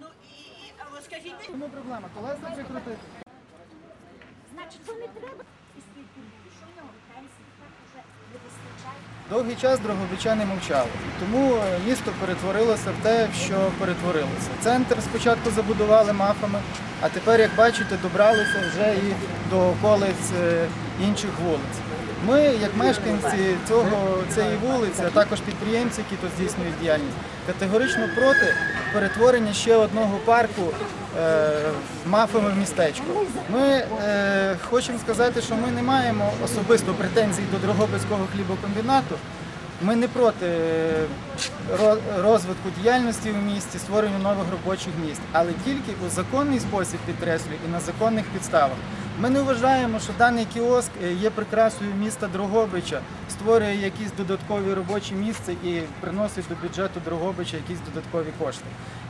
Ну і, і а скажіть, Чому проблема? Колеса прикрутити. Значить, то не треба. І скільки що в нього пенсії так уже не вистачає. Довгий час Дрогобичани мовчали. Тому е, місто перетворилося в те, що перетворилося. Центр спочатку забудували мафами, а тепер, як бачите, добралися вже і до околиць е, інших вулиць. Ми, як мешканці цього, цієї вулиці, а також підприємці, які тут здійснюють діяльність, категорично проти перетворення ще одного парку е, в мафове містечко. Ми е, хочемо сказати, що ми не маємо особисто претензій до Дрогобицького хлібокомбінату. Ми не проти е, розвитку діяльності в місті, створенню нових робочих місць, але тільки у законний спосіб підкреслюю і на законних підставах. Ми не вважаємо, що даний кіоск е, є прикрасою міста Дрогобича, створює якісь додаткові робочі місця і приносить до бюджету Дрогобича якісь додаткові кошти.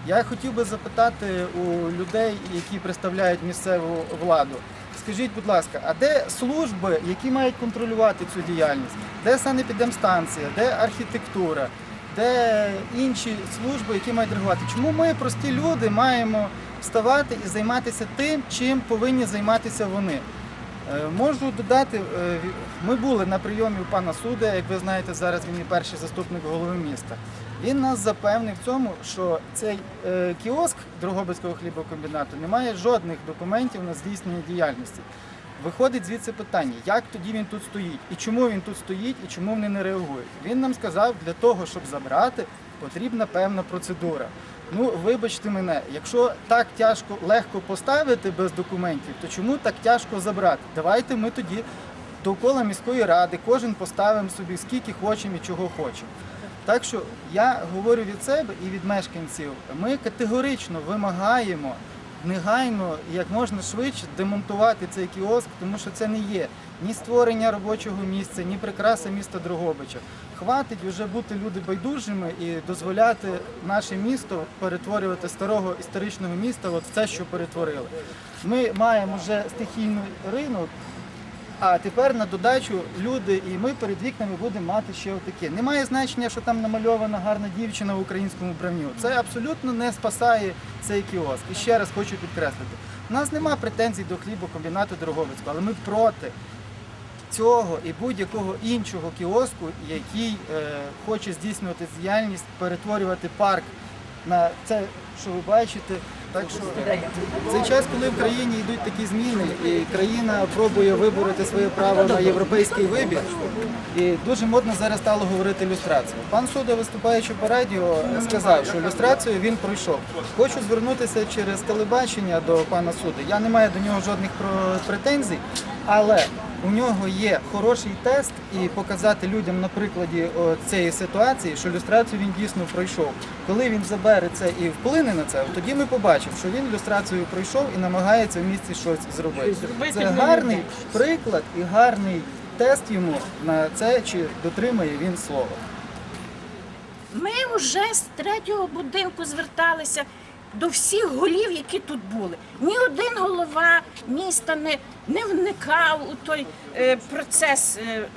Я хотів би запитати у людей, які представляють місцеву владу. Скажіть, будь ласка, а де служби, які мають контролювати цю діяльність? Де санепідемстанція, де архітектура, де інші служби, які мають реагувати? Чому ми, прості люди, маємо вставати і займатися тим, чим повинні займатися вони? Е, Можу додати, е, ми були на прийомі у пана Суда, як ви знаєте, зараз він є перший заступник голови міста. Він нас запевнив в цьому, що цей е, кіоск Дрогобицького хлібокомбінату не має жодних документів на здійснення діяльності. Виходить звідси питання, як тоді він тут стоїть, і чому він тут стоїть, і чому вони не реагують. Він нам сказав, для того, щоб забрати, потрібна певна процедура. Ну, вибачте мене, якщо так тяжко легко поставити без документів, то чому так тяжко забрати? Давайте ми тоді довкола міської ради кожен поставимо собі скільки хочемо і чого хочемо. Так що я говорю від себе і від мешканців, ми категорично вимагаємо негайно як можна швидше демонтувати цей кіоск, тому що це не є ні створення робочого місця, ні прикраса міста Дрогобича. Хватить вже бути люди байдужими і дозволяти наше місто перетворювати старого історичного міста от в те, що перетворили. Ми маємо вже стихійний ринок. А тепер на додачу люди і ми перед вікнами будемо мати ще отаке. Немає значення, що там намальована гарна дівчина в українському вбранню. Це абсолютно не спасає цей кіоск. І ще раз хочу підкреслити: у нас немає претензій до хлібокомбінату Дороговицького, але ми проти цього і будь-якого іншого кіоску, який е, хоче здійснювати діяльність, перетворювати парк на це, що ви бачите. Так що цей час, коли в країні йдуть такі зміни, і країна пробує вибороти своє право на європейський вибір, і дуже модно зараз стало говорити люстрацію. Пан Суда, виступаючи по радіо, сказав, що люстрацію він пройшов. Хочу звернутися через телебачення до пана Суди. Я не маю до нього жодних претензій, але у нього є хороший тест і показати людям на прикладі цієї ситуації, що люстрацію він дійсно пройшов. Коли він забере це і вплине на це, тоді ми побачимо, що він люстрацію пройшов і намагається в місті щось зробити. Це гарний приклад і гарний тест йому на це, чи дотримає він слова. Ми вже з третього будинку зверталися до всіх голів, які тут були. Ні один голова міста не, не вникав у той е, процес. Е,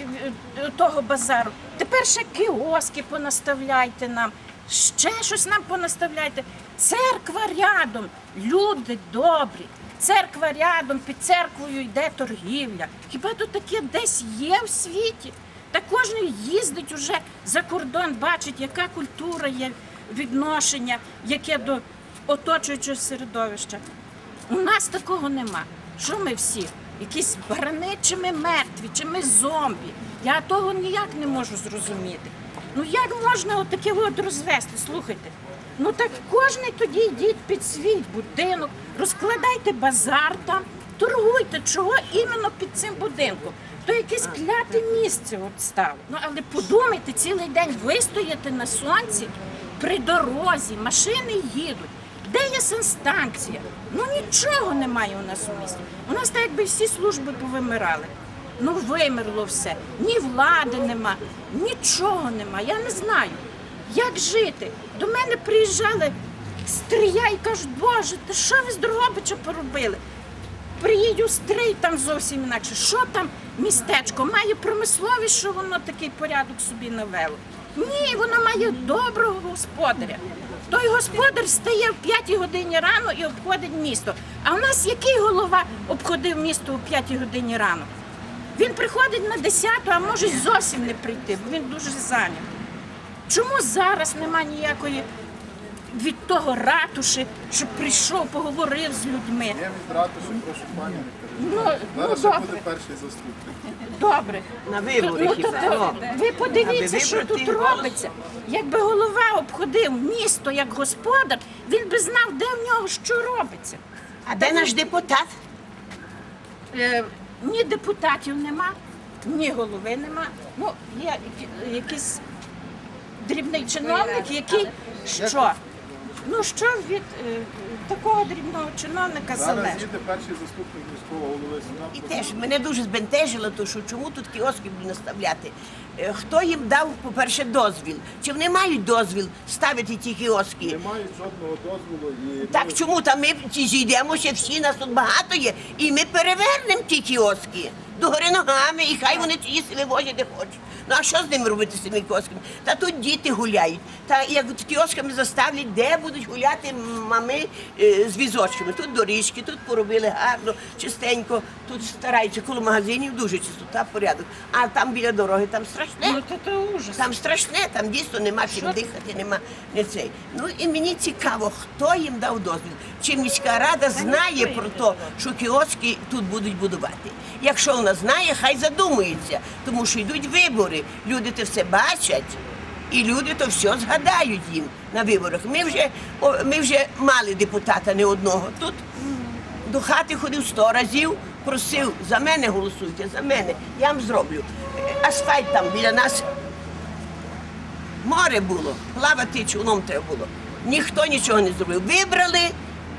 е, е, того базару. Тепер ще кіоски понаставляйте нам, ще щось нам понаставляйте. Церква рядом, люди добрі. Церква рядом, під церквою йде торгівля. Хіба тут таке десь є в світі? Та кожен їздить уже за кордон, бачить, яка культура є, відношення, яке до оточуючого середовища. У нас такого нема. Що ми всі? Якісь барани, чи ми мертві, чи ми зомбі. Я того ніяк не можу зрозуміти. Ну як можна отаке от розвести? Слухайте. Ну так кожний тоді йдіть під свій будинок, розкладайте базар там, торгуйте, чого іменно під цим будинком. То якесь кляте місце от стало. Ну але подумайте, цілий день вистояти на сонці при дорозі, машини їдуть. Де є санстанція? Ну нічого немає у нас у місті. У нас так якби всі служби повимирали. Ну вимерло все. Ні влади нема, нічого нема. Я не знаю, як жити. До мене приїжджали стрія і кажуть, Боже, ти що ви з Дрогобича поробили? Приїдь стрий там зовсім інакше. Що там містечко? Має промисловість, що воно такий порядок собі навело. Ні, воно має доброго господаря. Той господар встає в 5 годині рано і обходить місто. А в нас який голова обходив місто о 5 годині рано? Він приходить на 10, а може зовсім не прийти, бо він дуже зайнятий. Чому зараз немає ніякої від того ратуші, щоб прийшов, поговорив з людьми? Я від ратуші прошу пані не Ну, ну Зараз ще добре, буде перший заступник. добре. На вибори Ну, хіба? то, то, Ну. ви подивіться, що тут голос. робиться. Якби голова обходив місто як господар, він би знав, де в нього що робиться. А де наш депутат? Е, ні депутатів нема, ні голови нема. Ну, є які- якийсь дрібний чиновник, який що? Ну що від е, такого дрібного чиновника Зараз залежить? їде перший заступник міського голови І теж мене дуже збентежило, то що чому тут кіоски будуть наставляти? Е, Хто їм дав, по-перше, дозвіл? Чи вони мають дозвіл ставити ті кіоски? Не мають жодного дозволу і Так чому там ми ті зійдемо ще всі, нас тут багато є, і ми перевернемо ті кіоски догори ногами, і хай вони ті собі возять де хочуть. Ну а що з ними робити з цими кіосками? Та тут діти гуляють. Та як з кіосками заставлять, де будуть гуляти мами е, з візочками. Тут доріжки, тут поробили гарно, чистенько, тут стараються коло магазинів, дуже чистота, порядок. А там біля дороги там страшне. Ну то, то ужас. Там страшне, там дійсно нема чим дихати, нема не цей. Ну і мені цікаво, хто їм дав дозвіл. Чи міська рада знає про те, що кіоски тут будуть будувати. Якщо вона знає, хай задумується, тому що йдуть вибори. Люди це все бачать. І люди то все згадають їм на виборах. Ми вже, ми вже мали депутата не одного. Тут до хати ходив сто разів, просив за мене голосуйте, за мене. Я вам зроблю. Асфальт там біля нас море було, плавати човном треба було. Ніхто нічого не зробив. Вибрали,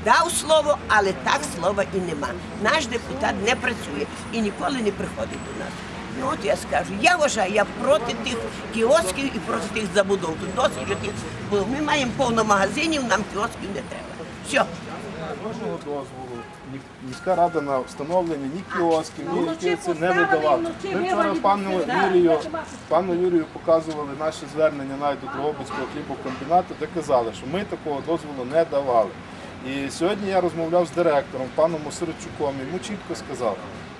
дав слово, але так слова і нема. Наш депутат не працює і ніколи не приходить до нас. Ну от я скажу, я вважаю, я проти тих кіосків і проти тих забудов. Тут досить вже тих було. Ми маємо повно магазинів, нам кіосків не треба. Все. жодного дозволу. Ні- Міська рада на встановлення ні кіосків, ні які не видавала. Ми вчора пану Юрію, пану Юрію показували наше звернення навіть до Дрогобицького хлібокомбінату, де казали, що ми такого дозволу не давали. І сьогодні я розмовляв з директором, паном Мосирчуком, йому чітко сказав,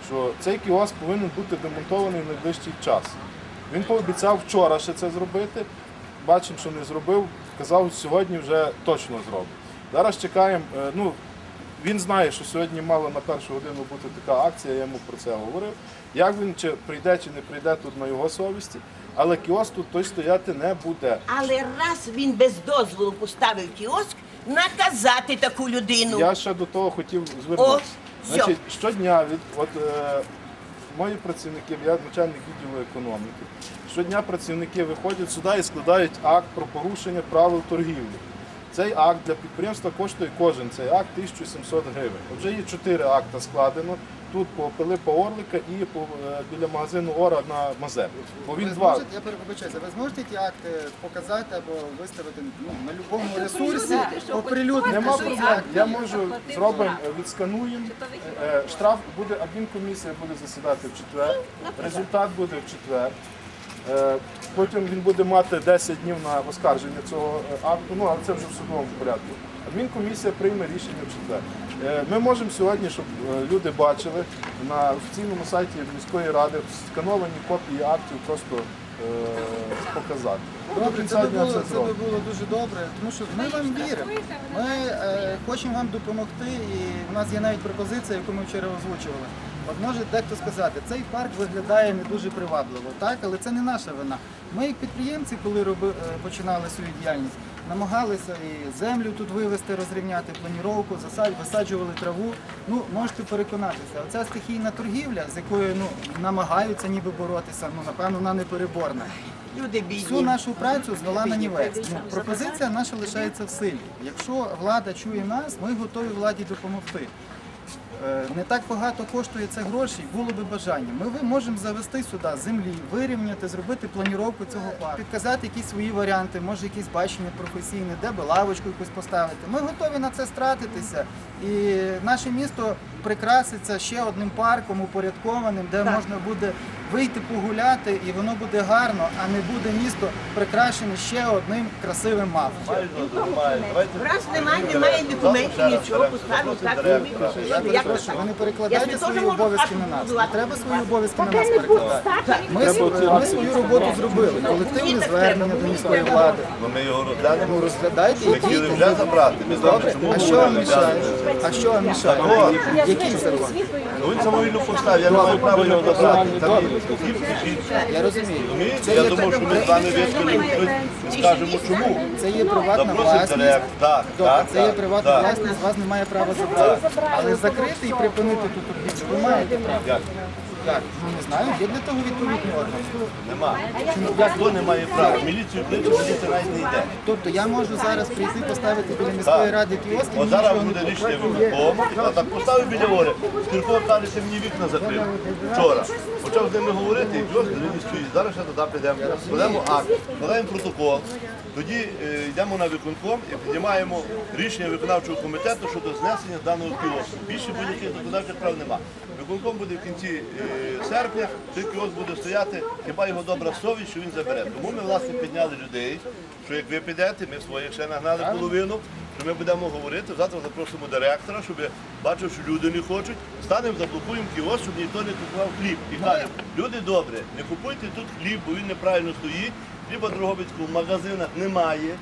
що цей кіоск повинен бути демонтований в найближчий час. Він пообіцяв вчора ще це зробити. Бачимо, що не зробив. Казав, сьогодні вже точно зробить. Зараз чекаємо. е, Ну, він знає, що сьогодні мала на першу годину бути така акція, я йому про це говорив. Як він чи прийде, чи не прийде тут на його совісті, але кіоск тут той стояти не буде. Але раз він без дозволу поставив кіоск, наказати таку людину. Я ще до того хотів звернутися. О, Значить, щодня від от е, мої працівники, я начальник відділу економіки. Щодня працівники виходять сюди і складають акт про порушення правил торгівлі. Цей акт для підприємства коштує кожен цей акт 1700 гривень. От вже є чотири акта складено. Тут по Пилипа Орлика і по, е, біля магазину Ора на Мазеп. Бо він Ви два. зможете, я перебачаюся, ви зможете ті акти показати або виставити ну, на будь-якому ресурсі, оприлюднити? Нема проблем. Я можу зробимо, е, відскануємо. Е, Штраф буде, адмінкомісія буде засідати в четвер. Результат буде в четвер. Е, Потім він буде мати 10 днів на оскарження цього е, акту, ну але це вже в судовому порядку. Адмінкомісія прийме рішення в четвер. Е, Ми можемо сьогодні, щоб е, люди бачили на офіційному сайті міської ради скановані копії актів просто е, показати. До Добре, це би було, це це би було дуже добре, тому що ми вам віримо. Ми е, хочемо вам допомогти, і в нас є навіть пропозиція, яку ми вчора озвучували. От може дехто сказати, цей парк виглядає не дуже привабливо, так, але це не наша вина. Ми, як підприємці, коли роби, е, починали свою діяльність, намагалися і землю тут вивести, розрівняти, планіровку, висаджували траву. Ну, можете переконатися, оця стихійна торгівля, з якою ну, намагаються ніби боротися, ну напевно, вона не переборна. Люди Всю нашу працю звела на нівець. Ну, пропозиція наша лишається в силі. Якщо влада чує нас, ми готові владі допомогти. Е, Не так багато коштує це грошей, було би бажання. Ми можемо завести сюди землі, вирівняти, зробити планіровку цього парку, підказати якісь свої варіанти, може якісь бачення професійне, де би лавочку якусь поставити. Ми готові на це стратитися. І наше місто прикраситься ще одним парком упорядкованим, де можна буде вийти погуляти, і воно буде гарно, а не буде місто прикрашене ще одним красивим мафом. Раз немає, немає документів, нічого, поставив так. Я Як так? ви не перекладайте свої обов'язки на нас. Не треба свої обов'язки на нас перекладати. Ми, ми свою роботу зробили. Колективне звернення до міської влади. Ну, ми його розглянемо. Ну розглядайте і дійте. Добре, а що вам мішає? А що вам мішає? Який закон? Він самовільно поставив, я не маю права його забрати. Там є. Я розумію. Я думав, що ми з вами вискажемо і скажемо чому. Це є приватна Запросить власність. директор. Так, Добре, так, це є так, приватна так. власність, вас немає права забрати. Але закрити і припинити тут торгівлю ви маєте право. Як? Як? Не знаю, є для того відповідні органи. Нема. Ніхто не має права. Міліцію кличе, міліція навіть не йде. Тобто я можу зараз прийти поставити біля міської ради кіоски. От зараз нічого не буде рішення виконкому, а так поставив біля гори. Скільки що мені вікна закрив. Вчора. Почав з ними говорити, і стоїть. Зараз ще туди підемо. Складемо акт, складаємо протокол. Тоді е, йдемо на виконком і піднімаємо рішення виконавчого комітету щодо знесення даного кіоску. Більше будь-яких законодавчих прав нема. Виконком буде в кінці е, серпня, цей кіоск буде стояти, хіба його добра совість, що він забере. Тому ми власне підняли людей, що як ви підете, ми своїх ще нагнали половину, що ми будемо говорити, завтра запросимо директора, щоб бачив, що люди не хочуть, станемо, заблокуємо кіоск, щоб ніхто не купував хліб. І кажемо, люди добре, не купуйте тут хліб, бо він неправильно стоїть, хліба Дрогобицького в магазинах немає.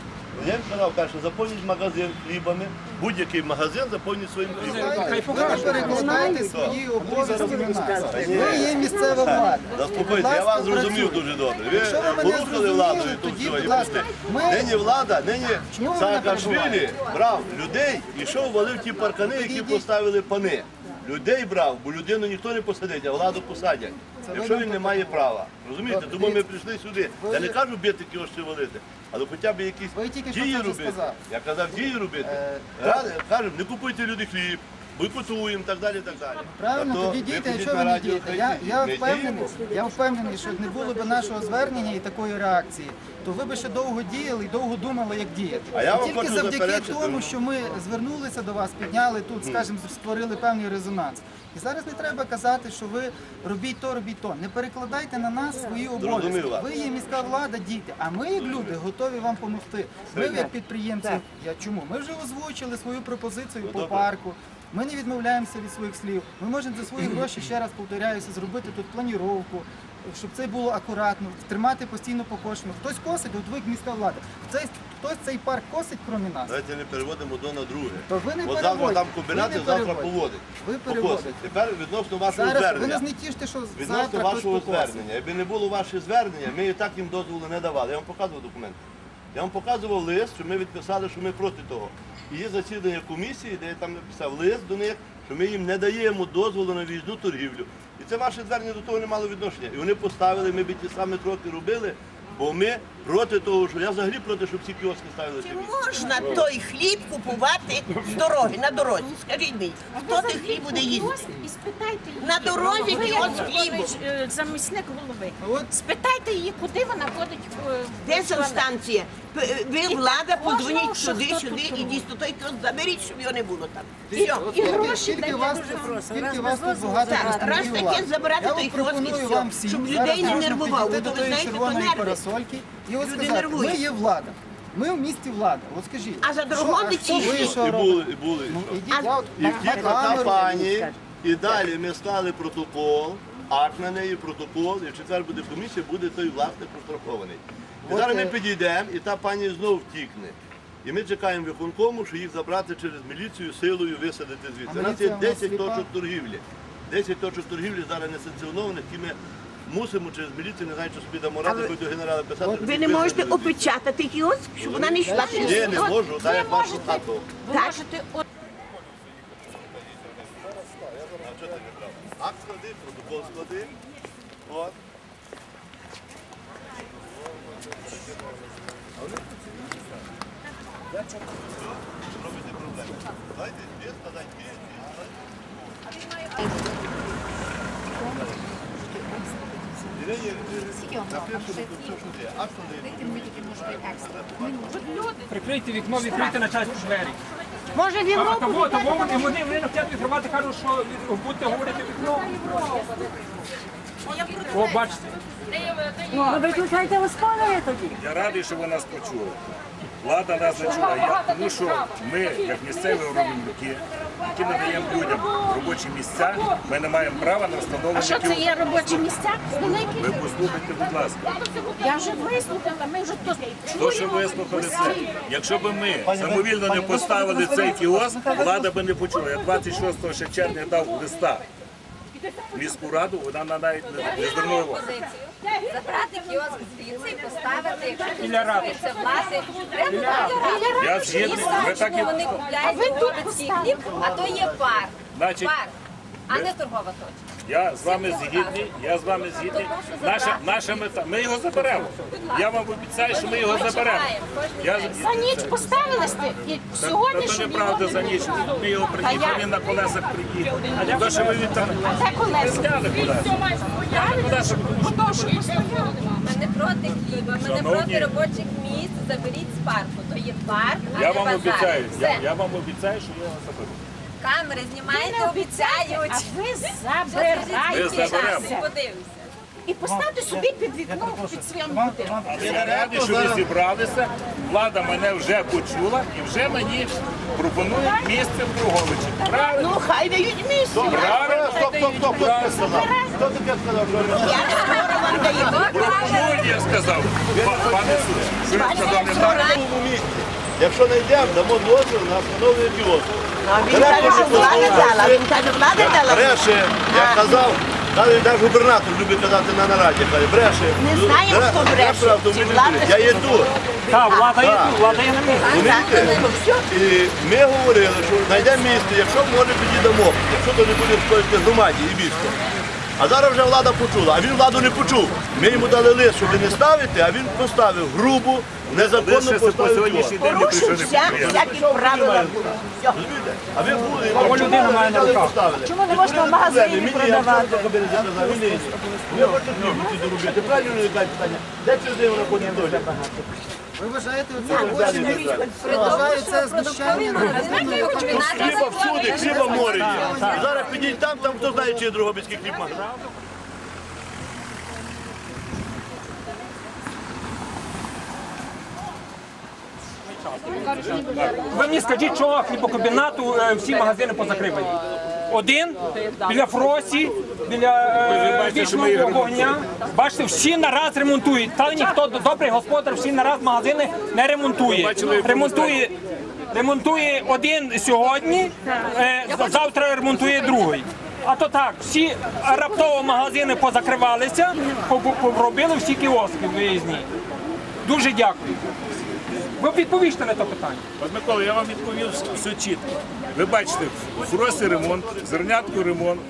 Я їм сказав, каже, заповніть магазин хлібами, будь-який магазин заповніть своїм хлібом. Ви не перекладаєте свої обов'язки нас. Ви є місцева влада. Заспокойте, я вас зрозумів дуже добре. Ви Якщо ви мене порушили зрозуміли, владу і тут тоді, все, і будь ласка, пішли. ми- Нині влада, нині Чому ви мене Саакашвілі брав людей, ішов, валив ті паркани, які Підійдіть. поставили пани. Людей брав, бо людину ніхто не посадить, а владу посадять. Якщо він не має права. Розумієте? Тому ми прийшли сюди. Я не кажу бити кіошки валити, але хоча б якісь дії робити. Я казав, дії робити. Е, Кажемо, не купуйте люди хліб, бойкотуємо, так далі, так далі. Правильно, А то тоді дійте, якщо на ви не радіо, дієте. хай Я, я впевнений, я впевнений, що не було б нашого звернення і такої реакції, то ви б ще довго діяли і довго думали, як діяти. А я І вам Тільки хочу завдяки заперечити. тому, що ми звернулися до вас, підняли тут, скажімо, створили певний резонанс. І зараз не треба казати, що ви робіть то, робіть то. Не перекладайте на нас свої обов'язки. Ви є міська влада, діти, а ми, як люди, готові вам допомогти. Ми, як підприємці, я чому? Ми вже озвучили свою пропозицію по добре. парку. Ми не відмовляємося від своїх слів. Ми можемо за свої гроші, ще раз повторяюся, зробити тут планіровку, щоб це було акуратно, тримати постійно покошено. Хтось косить, от ви міська влада. Хтось, хтось цей парк косить, крім нас. Давайте не переводимо одно на друге. То ви не От завтра переводьте. там комбінати, Ви не завтра переводьте. поводить. Ви Покосить. переводите. Тепер відносно вашого Зараз ви звернення. не знетіште, що Відносно завтра хтось вашого покосить. звернення. Якби не було ваше звернення, ми і так їм дозволу не давали. Я вам показував документи. Я вам показував лист, що ми відписали, що ми проти того. І є засідання комісії, де я там написав лист до них, що ми їм не даємо дозволу на в'їзну торгівлю. І це ваше звернення до того не мало відношення. І вони поставили, ми б ті самі кроки робили, бо ми проти того, що я взагалі проти, щоб ці кіоски ставилися. Чи можна той хліб купувати з дороги, на дорозі? Скажіть мені, хто той хліб буде їсти? І спитайте її. На дорозі Ви, кіоск хлібу. е, замісник голови. От. Спитайте її, куди вона ходить. е, Де в ця туалет. станція? П- Ви І влада, подзвоніть що сюди, хто сюди тут і робить? дійсно той кіоск заберіть, щоб його не було там. Все. І гроші скільки дайте вас, дуже просто. скільки Раз вас тут багато Так, раз представників таке влади. забирати Я той вам кіоск і пропоную все, вам всім щоб зараз людей не можна нервувало, підійти бо до ви тої знаєте, то червоної нерви. парасольки і от Люди сказати, ми нервують. є влада. Ми в місті влада. От скажіть. А за що- ви що І робите? були, і були. і Ну, ідіть, я от І на втікла та камеру. пані, і далі ми склали протокол, акт на неї, протокол, і в четвер буде комісія, буде той власник пострахований. І От, зараз ми е, підійдемо, і та пані знову втікне. І ми чекаємо виконкому, що їх забрати через міліцію силою висадити звідси. А У нас є міліція нас 10 сліпа? точок торгівлі. 10 точок торгівлі зараз не санкціонованих, і ми мусимо через міліцію, не знаю, що собі дамо ради, хоч до генерала писати. щоб Ви не можете опечатати кіоск, щоб вона не йшла через Ні, не можу, як вашу хату. Ви Так. можете от А що ти не брав? Акт склади, протокол склади. От. Робите проблеми. Дайте дві, складайте дві, Ірині, напишу, що ти. Акт склади. Прикрийте вікно, відкрийте на час двері. Може в Європу того вони, вони, вони не хочуть відкривати, кажуть, що від- будете говорити вікно. О, бачите. Ну, викликайте господаря тоді. Я радий, що ви нас почули. Влада нас не чула. Я, тому що ми, як місцеві робітники, які надаємо людям робочі місця, ми не маємо права на А встановлення що це є робочі місця? Великі? Ви послухайте, будь ласка. Я вже вислухала, ми вже то То, що вислухали це, якщо б ми самовільно не поставили цей кіоск, влада би не почула. Я 26 ще червня дав листа міську раду, вона на- навіть не, не звернула. Забрати кіоск звідси ради. це влади. Біля Я згідний, ви так і Вони купляють дрогобицький хліб, а то є парк. Значить, Парк, а не торгова точка. Я з вами згідний, я з вами згідний. Наша, наша мета, ми його заберемо. Я вам обіцяю, що ми його заберемо. Я, За ніч поставились ти і сьогодні, та то щоб неправда за ніч. Ми його приїхали, він на колесах приїхав. То, що ви від там Це колеса. Ми не проти хліба, ми не проти робочих місць. Заберіть з парку. То є парк, а Я не вам базар. обіцяю, я, я вам обіцяю, що я його заберу. Камери знімаєте, А ви Ми заберемо. Подивимося. і поставте собі під вікном під своїм будинком. Я радий, що ви зібралися. Влада мене вже почула і вже мені пропонує місце в Друговичі. Правильно? Ну, хай дають місце. Правильно? Стоп, стоп, стоп, хто таке сказав? Хто таке сказав? що Я скоро вам даю. Пропонують, я сказав. Па- Пане суд, що я сказав не так? Якщо не йдемо, дамо дозвіл на встановлення кіоску. А він каже, що влада дала. Він каже, влада дала. Бреше, як казав, навіть губернатор любить казати на нараді, каже, бреше. Не знаємо, хто бреше, чи влада. Я є тут. Так, влада є тут, влада є на місці. І ми говорили, що знайдемо місце, якщо може підійдемо, якщо то не буде шкодити громаді і місто. А зараз вже влада почула, а він владу не почув. Ми йому дали лист, щоб не ставити, а він поставив грубу, незаконно Лише по сьогоднішній день не прийшов Порушив не вся, підприємство. всякі правила. Розумієте? А ви були, Кого людина має на руках? Чому не можна в магазині продавати? Ви хочете хліб заробити, правильно не дають питання. Де через день вона доля? Ви вважаєте оце місце? Це знущання над людиною, яка Хліба всюди, хліба море є. Зараз підіть там, там хто знає, чи є Дрогобицький хліб магазин. Ви мені скажіть, чого хлібокомбінату е, всі магазини позакривані. Один біля Фросі, біля е, вічного вогня. Бачите, всі нараз ремонтують. Та ніхто добрий господар, всі нараз магазини не ремонтує. Ремонтує, ремонтує один сьогодні, е, завтра ремонтує другий. А то так, всі раптово магазини позакривалися, поробили всі кіоски виїзні. Дуже дякую. Ви відповісте на це питання. От Микола, я вам відповів все чітко. Ви бачите, в Фросі ремонт, зернятку ремонт.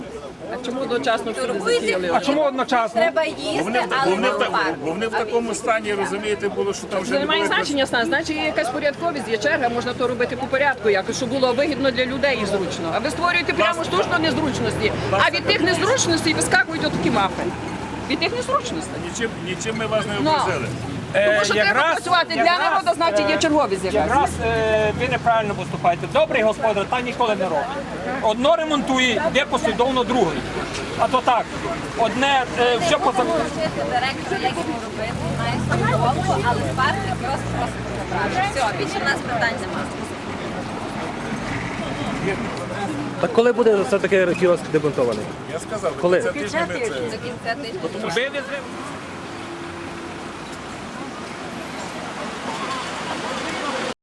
Турбуйте А чому одночасно? Треба Бо вони, бо але вони, не в та- бо вони в такому стані, розумієте, було, що там вже Це не не має було значення стан, значить є якась порядковість, є черга, можна то робити по порядку, якось, щоб було вигідно для людей і зручно. А ви створюєте прямо штучно незручності. А від тих незручностей вискакують отакі мапи. Від тих незручностей. Нічим, нічим ми вас не Ну. образили. Тому що треба працювати для якраз, народу, значить є е, черговість якась. Якраз е, ви неправильно поступаєте. Добрий господар так ніколи не робить. Одно ремонтує, йде послідовно другий. А то так, одне е, все по закону. Вчити директора, як йому робити, має свою голову, але парку якраз просто забрати. Все, більше в нас питань немає. Так коли буде все-таки кіоск демонтований? Я сказав, Коли? це тиждень ми це. До кінця тижня. Вивезли